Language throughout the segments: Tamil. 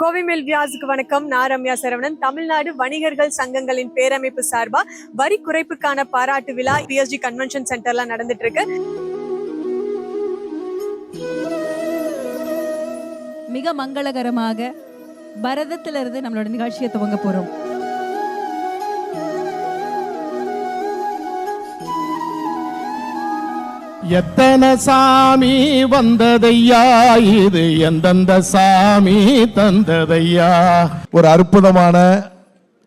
கோவிமேல் வியாஸுக்கு வணக்கம். நான் ரம்யா சரவணன். தமிழ்நாடு வணிகர்கள் சங்கங்களின் பேரமைப்பு சார்பா வரி குறைப்புக்கான பாராட்டு விழா பிஎஸ்ஜி கன்வென்ஷன் சென்டர்ல நடந்துட்டு இருக்கு மிக மங்களகரமாக பரதத்திலிருந்து நம்மளோட நிகழ்ச்சியை துவங்க போறோம். எத்தனை சாமி வந்ததையா? இது எந்தெந்த சாமி தந்ததையா? ஒரு அற்புதமான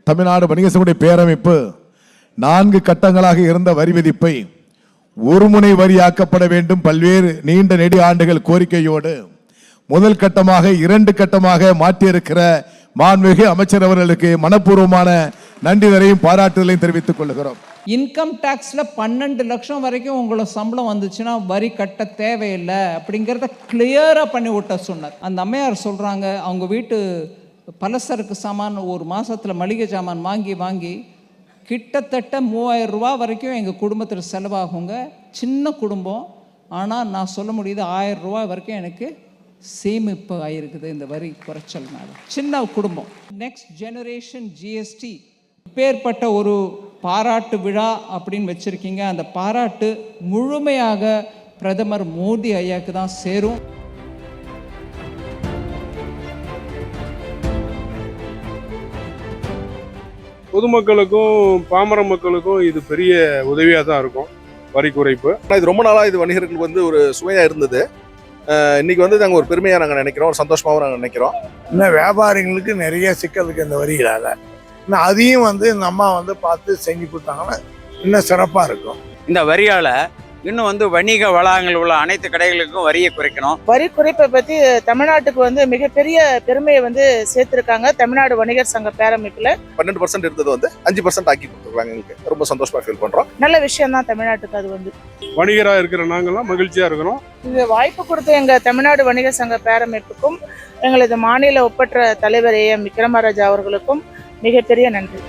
தமிழ்நாடு வணிக பேரமைப்பு நான்கு கட்டங்களாக இருந்த வரி விதிப்பை ஒருமுனை வரியாக்கப்பட வேண்டும் பல்வேறு நீண்ட நெடு ஆண்டுகள் கோரிக்கையோடு முதல் கட்டமாக இரண்டு கட்டமாக மாற்றியிருக்கிற மாண்புமிகு அமைச்சர் அவர்களுக்கு மனப்பூர்வமான நன்றிதரையும் பாராட்டுதலையும் தெரிவித்துக் கொள்கிறோம். இன்கம் டேக்ஸில் பன்னெண்டு லட்சம் வரைக்கும் உங்களோட சம்பளம் வந்துச்சுன்னா வரி கட்ட தேவையில்லை அப்படிங்கிறத கிளியராக பண்ணி விட்ட சொன்னார். அந்த அம்மையார் சொல்கிறாங்க அவங்க வீட்டு பலசரக்கு சாமான் ஒரு மாதத்தில் மளிகை சாமான் வாங்கி வாங்கி கிட்டத்தட்ட மூவாயிரம் ரூபா வரைக்கும் எங்கள் குடும்பத்தில் செலவாகுங்க. சின்ன குடும்பம். ஆனால் நான் சொல்ல முடியுது ஆயிரம் ரூபா வரைக்கும் எனக்கு சேமிப்பு ஆகிருக்குது இந்த வரி குறைச்சல்னால. சின்ன குடும்பம். நெக்ஸ்ட் ஜெனரேஷன் ஜிஎஸ்டி இப்பேற்பட்ட ஒரு பாராட்டு விழா அப்படின்னு வச்சுருக்கீங்க அந்த பாராட்டு முழுமையாக பிரதமர் மோடி ஐயாக்கு தான் சேரும். பொதுமக்களுக்கும் பாமர மக்களுக்கும் இது பெரிய உதவியாக தான் இருக்கும் வரி குறைப்பு. ஆனா இது ரொம்ப நாளா இது வணிகர்களுக்கு வந்து ஒரு சுமையா இருந்தது. இன்னைக்கு வந்து நாங்க ஒரு பெருமையா நாங்க நினைக்கிறோம் ஒரு சந்தோஷமாவும் நாங்க நினைக்கிறோம். இன்னும் வியாபாரிங்களுக்கு நிறைய சிக்கல் இருக்கு இந்த வரிகளால். இன்னும் அதையும் வந்து இந்த அம்மா வந்து பார்த்து செஞ்சு கொடுத்தாங்கன்னா இன்னும் சிறப்பாக இருக்கும். இந்த வரியால இன்னும் வந்து வணிக வளாகங்கள் உள்ள அனைத்து கடைகளுக்கும் வரியை குறைக்கணும். வரி குறைப்பை பத்தி தமிழ்நாட்டுக்கு வந்து மிகப்பெரிய பெருமையை வந்து சேர்த்திருக்காங்க தமிழ்நாடு வணிகர் சங்க பேரமைப்புல. பன்னெண்டு பர்சன்ட் இருந்தது வந்து அஞ்சு பர்சன்ட் ஆக்கி கொடுத்துருக்காங்க எங்களுக்கு ரொம்ப சந்தோஷமா ஃபீல் பண்றோம். நல்ல விஷயம் தான் தமிழ்நாட்டுக்கு அது வந்து. வணிகராக இருக்கிற நாங்கள்லாம் மகிழ்ச்சியாக இருக்கிறோம். இது வாய்ப்பு கொடுத்த எங்க தமிழ்நாடு வணிகர் சங்க பேரமைப்புக்கும் எங்களது மாநில ஒப்பற்ற தலைவர் ஏ எம் விக்ரமராஜா அவர்களுக்கும் மிகப்பெரிய நன்றி.